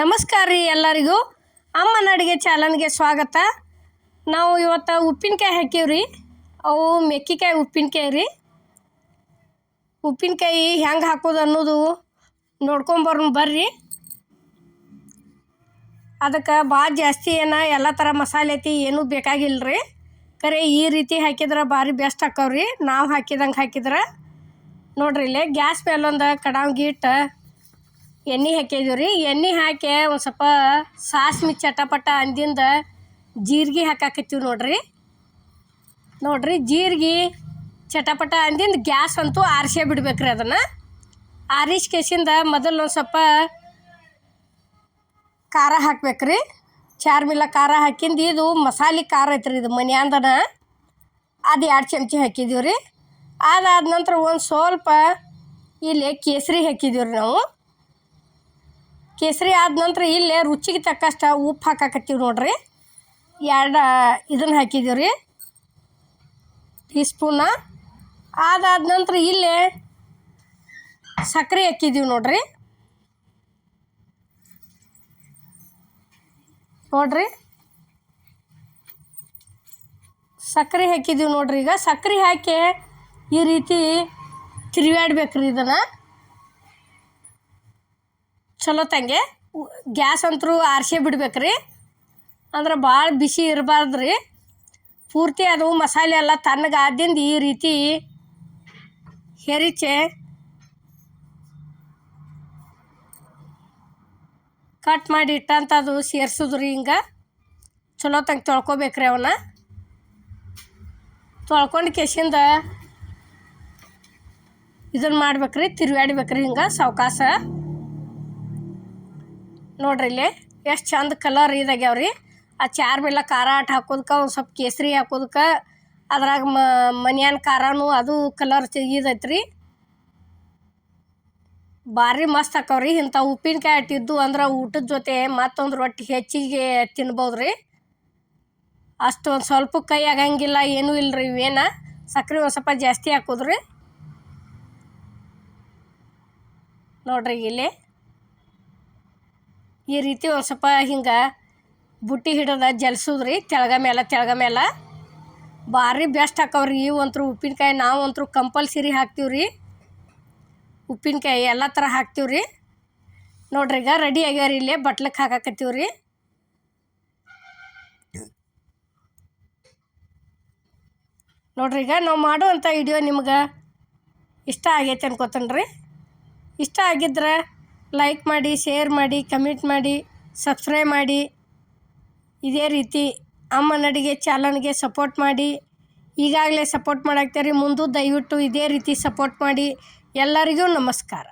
ನಮಸ್ಕಾರ ರೀ ಎಲ್ಲರಿಗೂ. ಅಮ್ಮನ ಅಡುಗೆ ಚಾಲನ್ಗೆ ಸ್ವಾಗತ. ನಾವು ಇವತ್ತು ಉಪ್ಪಿನಕಾಯಿ ಹಾಕೀವ್ರಿ. ಅವು ಮೆಕ್ಕಿಕಾಯಿ, ಉಪ್ಪಿನಕಾಯಿ ರೀ. ಉಪ್ಪಿನಕಾಯಿ ಹೆಂಗೆ ಹಾಕೋದು ಅನ್ನೋದು ನೋಡ್ಕೊಂಬರ್ನು ಬರ್ರಿ. ಅದಕ್ಕೆ ಭಾಳ ಜಾಸ್ತಿ ಏನು, ಎಲ್ಲ ಥರ ಮಸಾಲೆ ಐತಿ, ಏನೂ ಬೇಕಾಗಿಲ್ಲ ಖರೆ ಈ ರೀತಿ ಹಾಕಿದ್ರೆ ಭಾರಿ ಬೆಸ್ಟ್ ಹಾಕವ್ರಿ ನಾವು ಹಾಕಿದಂಗೆ ಹಾಕಿದ್ರೆ. ನೋಡ್ರಿ ಇಲ್ಲೇ ಗ್ಯಾಸ್ ಮೇಲೊಂದು ಕಡಾವ್ಗೆ ಇಟ್ಟು ಎಣ್ಣೆ ಹಾಕಿದೀವಿ ರೀ. ಎಣ್ಣೆ ಹಾಕಿ ಒಂದು ಸ್ವಲ್ಪ ಸಾಸ್ಮಿ ಚಟಪಟ ಅಂದಿಂದ ಜೀರಿಗೆ ಹಾಕಾಕತ್ತೀವಿ ನೋಡ್ರಿ. ನೋಡ್ರಿ ಜೀರಿಗೆ ಚಟಪಟ ಅಂದಿಂದ ಗ್ಯಾಸ್ ಅಂತೂ ಆರಿಸೇ ಬಿಡ್ಬೇಕ್ರಿ ಅದನ್ನು. ಆರಿಸ್ ಕೇಸಿಂದ ಮೊದಲು ಒಂದು ಸ್ವಲ್ಪ ಖಾರ ಹಾಕ್ಬೇಕ್ರಿ. ಚಾರ್ಮಿಲ ಖಾರ ಹಾಕಿಂದು ಇದು ಮಸಾಲೆ ಖಾರ ಐತ್ರಿ ಇದು ಮನೆಯಂದನ ಅದು ಎರಡು ಚಮಚ ಹಾಕಿದೀವಿ ರೀ. ಅದಾದ ನಂತರ ಒಂದು ಸ್ವಲ್ಪ ಇಲ್ಲಿ ಕೇಸರಿ ಹಾಕಿದೀವಿ ರೀ ನಾವು. ಕೇಸರಿ ಆದ ನಂತರ ಇಲ್ಲೇ ರುಚಿಗೆ ತಕ್ಕಷ್ಟು ಉಪ್ಪು ಹಾಕಾಕತ್ತೀವಿ ನೋಡ್ರಿ. ಎರಡು ಇದನ್ನು ಹಾಕಿದೀವಿ ರೀ. ಟೀ ಸ್ಪೂನ ಅದಾದ ನಂತರ ಇಲ್ಲೇ ಸಕ್ಕರೆ ಹಾಕಿದ್ದೀವಿ ನೋಡ್ರಿ. ನೋಡ್ರಿ. ಸಕ್ಕರೆ ಹಾಕಿದ್ದೀವಿ ನೋಡ್ರಿ ಈಗ. ಸಕ್ಕರೆ ಹಾಕಿ ಈ ರೀತಿ ತಿರುಗಾಡ್ಬೇಕ್ರಿ ಇದನ್ನು. ಚಲೋ ತಂಗೆ. ಗ್ಯಾಸ್ ಅಂತರೂ ಆರಿಸೇ ಬಿಡ್ಬೇಕ್ರಿ. ಅಂದ್ರೆ ಭಾಳ ಬಿಸಿ ಇರಬಾರ್ದು ರೀ ಪೂರ್ತಿ ಅದು ಮಸಾಲೆ ಎಲ್ಲ ತಣ್ಣಗಾದಿಂದ ಈ ರೀತಿ ಹೆರಿಚೆ ಕಟ್ ಮಾಡಿ ಇಟ್ಟಂಥದ್ದು ಸೇರ್ಸಿದ್ರಿ ಹಿಂಗೆ. ಚಲೋ ತಂಗೆ ತೊಳ್ಕೊಬೇಕ್ರಿ ಅವನ್ನ ತೊಳ್ಕೊಂಡು ಕೆಸಿಂದ ಇದನ್ನು ಮಾಡ್ಬೇಕ್ರಿ ತಿರುಗಾಡ್ಬೇಕ್ರಿ ಹಿಂಗೆ ಸಾವಕಾಶ ನೋಡ್ರಿ ಇಲ್ಲಿ ಎಷ್ಟು ಚಂದ ಕಲರ್ ಇದಾಗ್ಯಾವ್ರಿ. ಆ ಚಾರ್ ಮೇಲೆ ಖಾರ ಆಟ ಹಾಕೋದಕ್ಕೆ ಒಂದು ಸ್ವಲ್ಪ ಕೇಸರಿ ಹಾಕೋದಕ್ಕೆ ಅದ್ರಾಗ ಮನ್ಯಾನ ಖಾರನೂ ಅದು ಕಲರ್ ಇದೈತ್ರಿ ಭಾರಿ ಮಸ್ತ್ ಹಾಕವ್ರಿ ಇಂಥ ಉಪ್ಪಿನಕಾಯಿ ಅಟ್ಟಿದ್ದು ಅಂದ್ರೆ ಊಟದ ಜೊತೆ ಮತ್ತೊಂದು ರೊಟ್ಟಿ ಹೆಚ್ಚಿಗೆ ತಿನ್ಬೋದು ರೀ ಅಷ್ಟು ಒಂದು ಸ್ವಲ್ಪ ಕೈ ಆಗಂಗಿಲ್ಲ, ಏನೂ ಇಲ್ಲ ರೀ ಇವೇನ. ಸಕ್ರೆ ಒಂದು ಸ್ವಲ್ಪ ಜಾಸ್ತಿ ಹಾಕೋದ್ರಿ. ನೋಡ್ರಿ ಇಲ್ಲಿ. ಈ ರೀತಿ ಒಂದು ಸ್ವಲ್ಪ ಹಿಂಗೆ ಬುಟ್ಟಿ ಹಿಡಿದ ಜಲ್ಸೋದ್ರಿ, ತೆಳಗ ಮೇಲೆ ತೆಳಗ ಮೇಲೆ ಭಾರಿ ಬೆಸ್ಟ್ ಹಾಕವ್ರಿ ಇವಂತ್ರು ಉಪ್ಪಿನಕಾಯಿ. ನಾವು ಒಂಥರು ಕಂಪಲ್ಸರಿ ಹಾಕ್ತೀವಿ ರೀ ಉಪ್ಪಿನಕಾಯಿ ಎಲ್ಲ ಥರ ಹಾಕ್ತೀವಿ ರೀ ನೋಡ್ರಿ ಈಗ ರೆಡಿ ಆಗ್ಯಾರ ಇಲ್ಲೇ ಬಟ್ಲಕ್ಕೆ ಹಾಕಾಕತ್ತೀವಿ ರೀ ನೋಡ್ರಿ ಈಗ ನಾವು ಮಾಡುವಂಥ ವಿಡಿಯೋ ನಿಮ್ಗೆ ಇಷ್ಟ ಆಗೈತೆ ಅನ್ಕೋತೀನಿ ರೀ ಇಷ್ಟ ಆಗಿದ್ರೆ ಲೈಕ್ ಮಾಡಿ ಶೇರ್ ಮಾಡಿ ಕಮೆಂಟ್ ಮಾಡಿ ಸಬ್ಸ್ಕ್ರೈಬ್ ಮಾಡಿ. ಇದೇ ರೀತಿ ಅಮ್ಮನ ಅಡುಗೆ ಚಾನಲ್ಗೆ ಸಪೋರ್ಟ್ ಮಾಡಿ. ಈಗಾಗಲೇ ಸಪೋರ್ಟ್ ಮಾಡಾಕ್ತೀರಿ, ಮುಂದೂ ದಯವಿಟ್ಟು ಇದೇ ರೀತಿ ಸಪೋರ್ಟ್ ಮಾಡಿ. ಎಲ್ಲರಿಗೂ ನಮಸ್ಕಾರ.